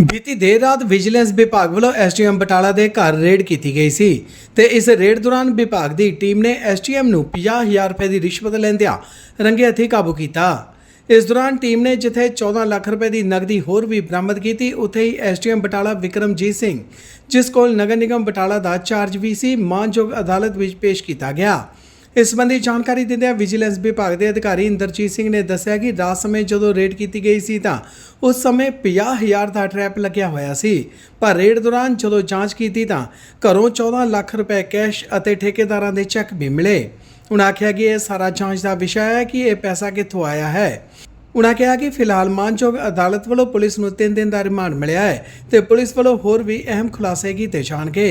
ਬੀਤੀ ਦੇਰ ਰਾਤ ਵਿਜੀਲੈਂਸ ਵਿਭਾਗ ਵੱਲੋਂ ਐਸਟੀਐਮ ਬਟਾਲਾ ਦੇ ਘਰ ਰੇਡ ਕੀਤੀ ਗਈ ਸੀ ਤੇ ਇਸ ਰੇਡ ਦੌਰਾਨ ਵਿਭਾਗ ਦੀ ਟੀਮ ਨੇ ਐਸਟੀਐਮ ਨੂੰ 50000 ਰੁਪਏ ਦੀ ਰਿਸ਼ਵਤ ਲੈਂਦਿਆਂ ਰੰਗੇ ਹੱਥੀਂ ਕਾਬੂ ਕੀਤਾ। ਇਸ ਦੌਰਾਨ ਟੀਮ ਨੇ ਜਿੱਥੇ 14 ਲੱਖ ਰੁਪਏ ਦੀ ਨਕਦੀ ਹੋਰ ਵੀ ਬਰਾਮਦ ਕੀਤੀ, ਉੱਥੇ ਹੀ ਐਸਟੀਐਮ ਬਟਾਲਾ ਵਿਕਰਮਜੀਤ ਸਿੰਘ, ਜਿਸ ਕੋਲ ਨਗਰ ਨਿਗਮ ਬਟਾਲਾ ਦਾ ਚਾਰਜ ਵੀ ਸੀ, ਮਾਨਯੋਗ ਅਦਾਲਤ ਵਿੱਚ ਪੇਸ਼ ਕੀਤਾ ਗਿਆ। ਇਸ ਸੰਬੰਧੀ ਜਾਣਕਾਰੀ ਦਿੰਦਿਆਂ ਵਿਜੀਲੈਂਸ ਵਿਭਾਗ ਦੇ ਅਧਿਕਾਰੀ ਇੰਦਰਜੀਤ ਸਿੰਘ ਨੇ ਦੱਸਿਆ ਕਿ ਰਾਤ ਸਮੇਂ ਜਦੋਂ ਰੇਡ ਕੀਤੀ ਗਈ ਸੀ ਤਾਂ ਉਸ ਸਮੇਂ 50000 ਦਾ ਟਰੈਪ ਲੱਗਿਆ ਹੋਇਆ ਸੀ। ਪਰ ਰੇਡ ਦੌਰਾਨ ਜਦੋਂ ਜਾਂਚ ਕੀਤੀ ਤਾਂ ਘਰੋਂ 14 ਲੱਖ ਰੁਪਏ ਕੈਸ਼ ਅਤੇ ਠੇਕੇਦਾਰਾਂ ਦੇ ਚੈੱਕ ਵੀ ਮਿਲੇ। ਉਨ੍ਹਾਂ ਆਖਿਆ ਕਿ ਇਹ ਸਾਰਾ ਜਾਂਚ ਦਾ ਵਿਸ਼ਾ ਹੈ ਕਿ ਇਹ ਪੈਸਾ ਕਿੱਥੋਂ ਆਇਆ ਹੈ। ਉਨ੍ਹਾਂ ਕਿਹਾ ਕਿ ਫਿਲਹਾਲ ਮਾਨਯੋਗ ਅਦਾਲਤ ਵੱਲੋਂ ਪੁਲਿਸ ਨੂੰ 3 ਦਿਨ ਦਾ ਰਿਮਾਂਡ ਮਿਲਿਆ ਹੈ ਤੇ ਪੁਲਿਸ ਵੱਲੋਂ ਹੋਰ ਵੀ ਅਹਿਮ ਖੁਲਾਸੇ ਕੀਤੇ ਜਾਣਗੇ।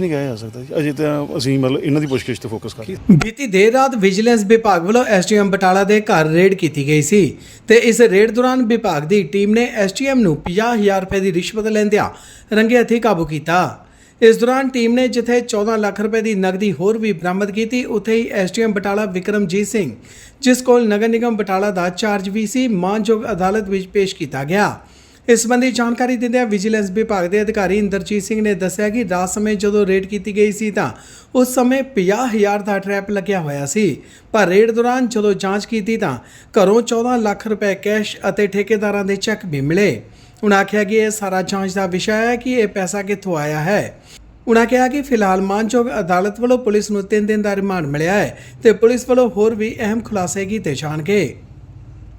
ਨਹੀਂ ਕਿਹਾ ਜਾ ਸਕਦਾ ਜੀ। ਅਜੇ ਤਾਂ ਅਸੀਂ ਮਤਲਬ ਇਹਨਾਂ ਦੀ ਪੁੱਛਗਿੱਛ ਤੇ ਫੋਕਸ ਕਰ ਰਹੇ ਹਾਂ। ਬੀਤੀ ਦੇਰ ਰਾਤ ਵਿਜੀਲੈਂਸ ਵਿਭਾਗ ਵੱਲੋਂ ਐਸਟੀਐਮ ਬਟਾਲਾ ਦੇ ਘਰ ਰੇਡ ਕੀਤੀ ਗਈ ਸੀ ਤੇ ਇਸ ਰੇਡ ਦੌਰਾਨ ਵਿਭਾਗ ਦੀ ਟੀਮ ਨੇ ਐਸਟੀਐਮ ਨੂੰ 50000 ਰੁਪਏ ਦੀ ਰਿਸ਼ਵਤ ਲੈਂਦਿਆਂ ਰੰਗੇ ਹੱਥੀਂ ਕਾਬੂ ਕੀਤਾ। ਇਸ ਦੌਰਾਨ ਟੀਮ ਨੇ ਜਿੱਥੇ 14 ਲੱਖ ਰੁਪਏ ਦੀ ਨਕਦੀ ਹੋਰ ਵੀ ਬਰਾਮਦ ਕੀਤੀ, ਉੱਥੇ ਹੀ ਐਸਟੀਐਮ ਬਟਾਲਾ ਵਿਕਰਮਜੀਤ ਸਿੰਘ, ਜਿਸ ਕੋਲ ਨਗਰ ਨਿਗਮ ਬਟਾਲਾ ਦਾ ਚਾਰਜ ਵੀ ਸੀ, ਮਾਨਯੋਗ ਅਦਾਲਤ ਵਿੱਚ ਪੇਸ਼ ਕੀਤਾ ਗਿਆ। ਇਸ ਸੰਬੰਧੀ ਜਾਣਕਾਰੀ ਦਿੰਦਿਆਂ ਵਿਜੀਲੈਂਸ ਵਿਭਾਗ ਦੇ ਅਧਿਕਾਰੀ ਇੰਦਰਜੀਤ ਸਿੰਘ ਨੇ ਦੱਸਿਆ ਕਿ ਰਾਤ ਸਮੇਂ ਜਦੋਂ ਰੇਡ ਕੀਤੀ ਗਈ ਸੀ ਤਾਂ ਉਸ ਸਮੇਂ 50000 ਦਾ ਟਰੈਪ ਲੱਗਿਆ ਹੋਇਆ ਸੀ। ਪਰ ਰੇਡ ਦੌਰਾਨ ਜਦੋਂ ਜਾਂਚ ਕੀਤੀ ਤਾਂ ਘਰੋਂ 14 ਲੱਖ ਰੁਪਏ ਕੈਸ਼ ਅਤੇ ਠੇਕੇਦਾਰਾਂ ਦੇ ਚੈੱਕ ਵੀ ਮਿਲੇ। ਉਨ੍ਹਾਂ ਆਖਿਆ ਕਿ ਇਹ ਸਾਰਾ ਜਾਂਚ ਦਾ ਵਿਸ਼ਾ ਹੈ ਕਿ ਇਹ ਪੈਸਾ ਕਿੱਥੋਂ ਆਇਆ ਹੈ। ਉਨ੍ਹਾਂ ਕਿਹਾ ਕਿ ਫਿਲਹਾਲ ਮਾਨਯੋਗ ਅਦਾਲਤ ਵੱਲੋਂ ਪੁਲਿਸ ਨੂੰ 3 ਦਿਨ ਦਾ ਰਿਮਾਂਡ ਮਿਲਿਆ ਹੈ ਤੇ ਪੁਲਿਸ ਵੱਲੋਂ ਹੋਰ ਵੀ ਅਹਿਮ ਖੁਲਾਸੇ ਕੀਤੇ ਜਾਣਗੇ।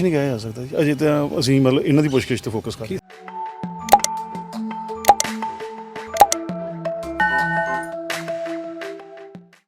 ਕੁਝ ਨਹੀਂ ਕਿਹਾ ਜਾ ਸਕਦਾ ਜੀ। ਅਜੇ ਤਾਂ ਅਸੀਂ ਮਤਲਬ ਇਹਨਾਂ ਦੀ ਪੁੱਛਗਿੱਛ ਤੇ ਫੋਕਸ ਕਰ ਰਹੇ ਹਾਂ।